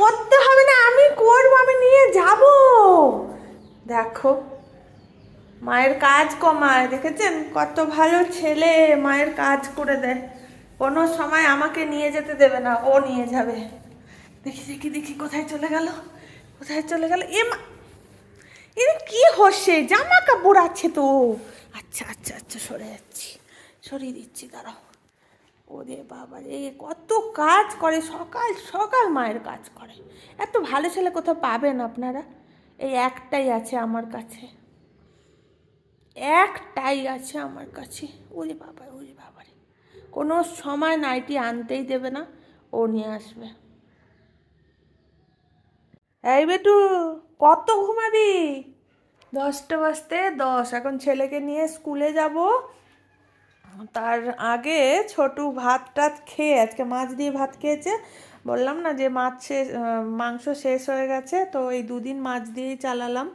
করতে হবে না, আমি করব, আমি নিয়ে যাব। দেখো, মায়ের কাজ কমায় দেখেছেন? কত ভালো ছেলে মায়ের কাজ করে দেয়। কোনো সময় আমাকে নিয়ে যেতে দেবে না, ও নিয়ে যাবে। দেখি দেখি দেখি, কোথায় চলে গেল? কোথায় চলে গেল? এ মা এর কি হচ্ছে? জামা কাপড় আছে তো। আচ্ছা আচ্ছা আচ্ছা সরে যাচ্ছি। সরিয়ে দিচ্ছি, দাঁড়াও। ওরে বাবা রে, কত কাজ করে, সকাল সকাল মায়ের কাজ করে। এত ভালো ছেলে কোথাও পাবেন আপনারা? এই একটাই আছে আমার কাছে। একটাই আছে আমার কাছে। ওরে বাবা ওরে বাবা রে। কোনো সময় নাইটি আনতেই দেবে না, ও নিয়ে আসবে। এই বেটু, কত ঘুমাবি? দশটা বাজতে দশ। এখন ছেলেকে নিয়ে স্কুলে যাব। তার আগে ছোটু ভাত টাত খেয়ে, আজকে মাছ দিয়ে ভাত খেয়েছে। বললাম না যে মাছ শেষ মাংস শেষ হয়ে গেছে, তো এই দুদিন মাছ দিয়েই চালালাম।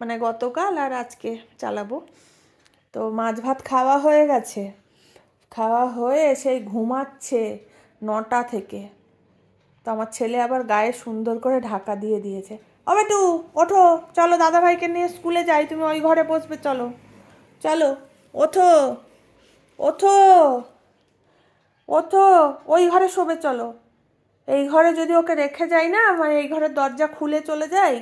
মানে গতকাল আর আজকে চালাবো। তো মাছ ভাত খাওয়া হয়ে গেছে। খাওয়া হয়ে সেই ঘুমাচ্ছে নটা থেকে। তো আমার ছেলে আবার গায়ে সুন্দর করে ঢাকা দিয়ে দিয়েছে। ও বেটু, ওঠো, চলো দাদাভাইকে নিয়ে স্কুলে যাই, তুমি ওই ঘরে বসবে, চলো। চলো, ওঠো। ওঠো। ওঠো। ওই ঘরে শোবে, চলো। এই ঘরে যদি ওকে রেখে যাই না মানে এই ঘরের দরজা খুলে চলে যাই,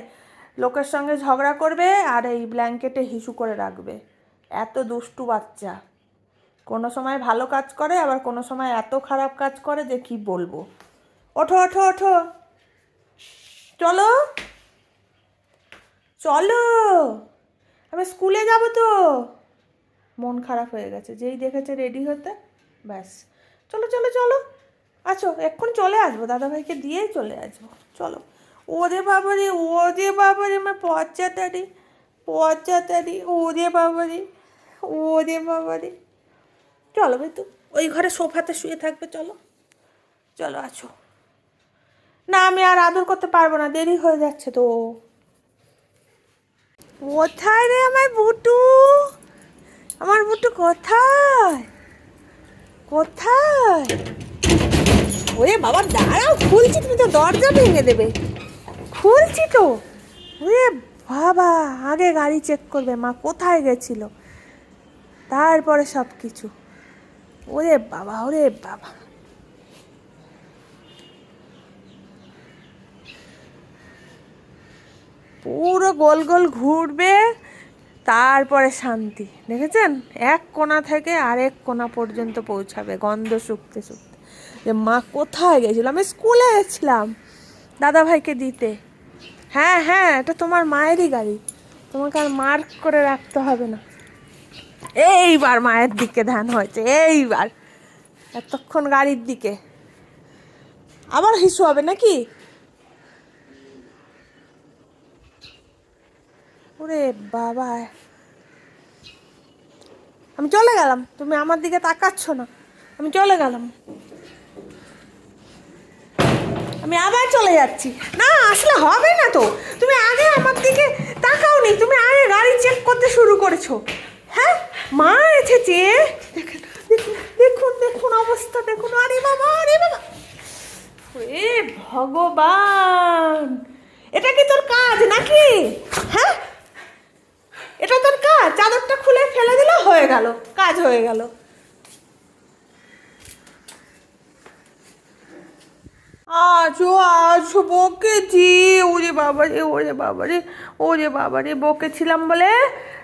লোকের সঙ্গে ঝগড়া করবে আর এই ব্ল্যাঙ্কেটে হিসু করে রাখবে। এত দুষ্টু বাচ্চা। কোনো সময় ভালো কাজ করে, আবার কোনো সময় এত খারাপ কাজ করে যে কি বলব। ওঠো ওঠো ওঠো। চলো। চলো। আমি স্কুলে যাব তো। মন খারাপ হয়ে গেছে। যেই দেখেছে রেডি হতে, ব্যাস। চলো চলো চলো। আচ্ছা এক্ষুনি চলে আসব। দাদাভাইকে দিয়েই চলে আসব। চলো। ওরে বাবারে ওরে বাবারে, আমার পচাতারি পচাতারি ওরে বাবারে ওরে বাবারে। চলো বেতু ওই ঘরে সোফাতে শুয়ে থাকবে, চলো। চলো, আছো। না, আমি আর আদর করতে পারব না, দেরি হয়ে যাচ্ছে তো। কোথায় রে আমার বুটু? কোথায়? কোথায়? ওরে বাবা, দাঁড়াও, খুলছি, তুমি তো দরজা ভেঙে দেবে। খুলছি তো। ওরে বাবা, আগে গাড়ি চেক করবে, মা কোথায় গেছিল? তারপরে সব কিছু ওরে বাবা ওরে বাবা। পুরো গোল গোল ঘুরবে। তারপরে শান্তি। দেখেছেন? এক কোণা থেকে আরেক কোণা পর্যন্ত পৌঁছাবে গন্ধ শুকতে শুকতে। যে মা কোথায় গেছিল? আমি স্কুলে গেছিলাম দাদা ভাইকে দিতে। হ্যাঁ হ্যাঁ এটা তোমার মায়েরই গাড়ি। তোমাকে আর মার্ক করে রাখতে হবে না। এইবার মায়ের দিকে ধ্যান হয়েছে, এইবার। এতক্ষণ গাড়ির দিকে। আবার হিসু হবে নাকি? ওরে বাবা। আমি চলে গেলাম। তুমি আমার দিকে তাকাচ্ছ না। আমি চলে গেলাম। আমি আবার চলে যাচ্ছি। না, আসলে হবে না তো। তুমি আগে আমার দিকে তাকাও নি তুমি আগে গাড়ি চেক করতে শুরু করেছ। হ্যাঁ? মা এসেছে। দেখুন দেখুন দেখুন অবস্থা। দেখুন। আরে বাবা আরে বাবা। এ ভগবান এটা কি তোর কাজ নাকি হ্যাঁ এটা তোর কাজ চাদরটা খুলে ফেলে দিলে হয়ে গেল, কাজ হয়ে গেল। আজও আজ, বকেছি। ওরে বাবারে ওরে বাবারে ওরে বাবারে, বকেছিলাম বলে?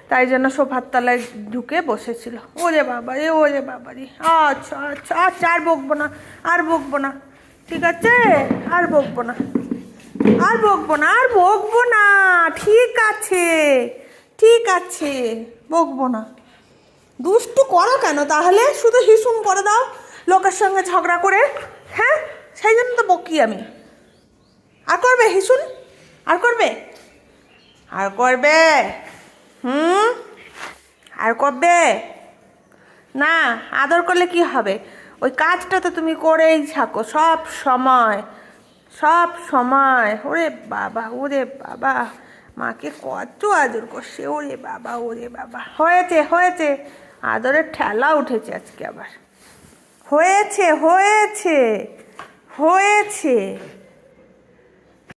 তাই জন্য সোফার তলায় ঢুকে বসেছিল। ওরে বাবারে ওরে বাবারে। আচ্ছা আচ্ছা আচ্ছা আর বকবো না, আর বকবো না। ঠিক আছে? আর বকবো না। আর বকবো না, আর বকবো না। ঠিক আছে ঠিক আছে, বকবো না। দুষ্টু করো কেন? তাহলে শুধু হিসুম করে দাও, লোকের সঙ্গে ঝগড়া করে। হ্যাঁ? সেই জন্য তো বকি আমি। আর করবে হিসুন আর করবে? আর করবে? হুম? আর করবে? না, আদর করলে কি হবে? ওই কাজটা তো তুমি করেই থাকো, সব সময়। সব সময়। ওরে বাবা ওরে বাবা। মাকে কত আদর করছে, ওরে বাবা ওরে বাবা। হয়েছে হয়েছে। আদরের ঠেলা উঠেছে আজকে আবার। হয়েছে হয়েছে হয়েছে।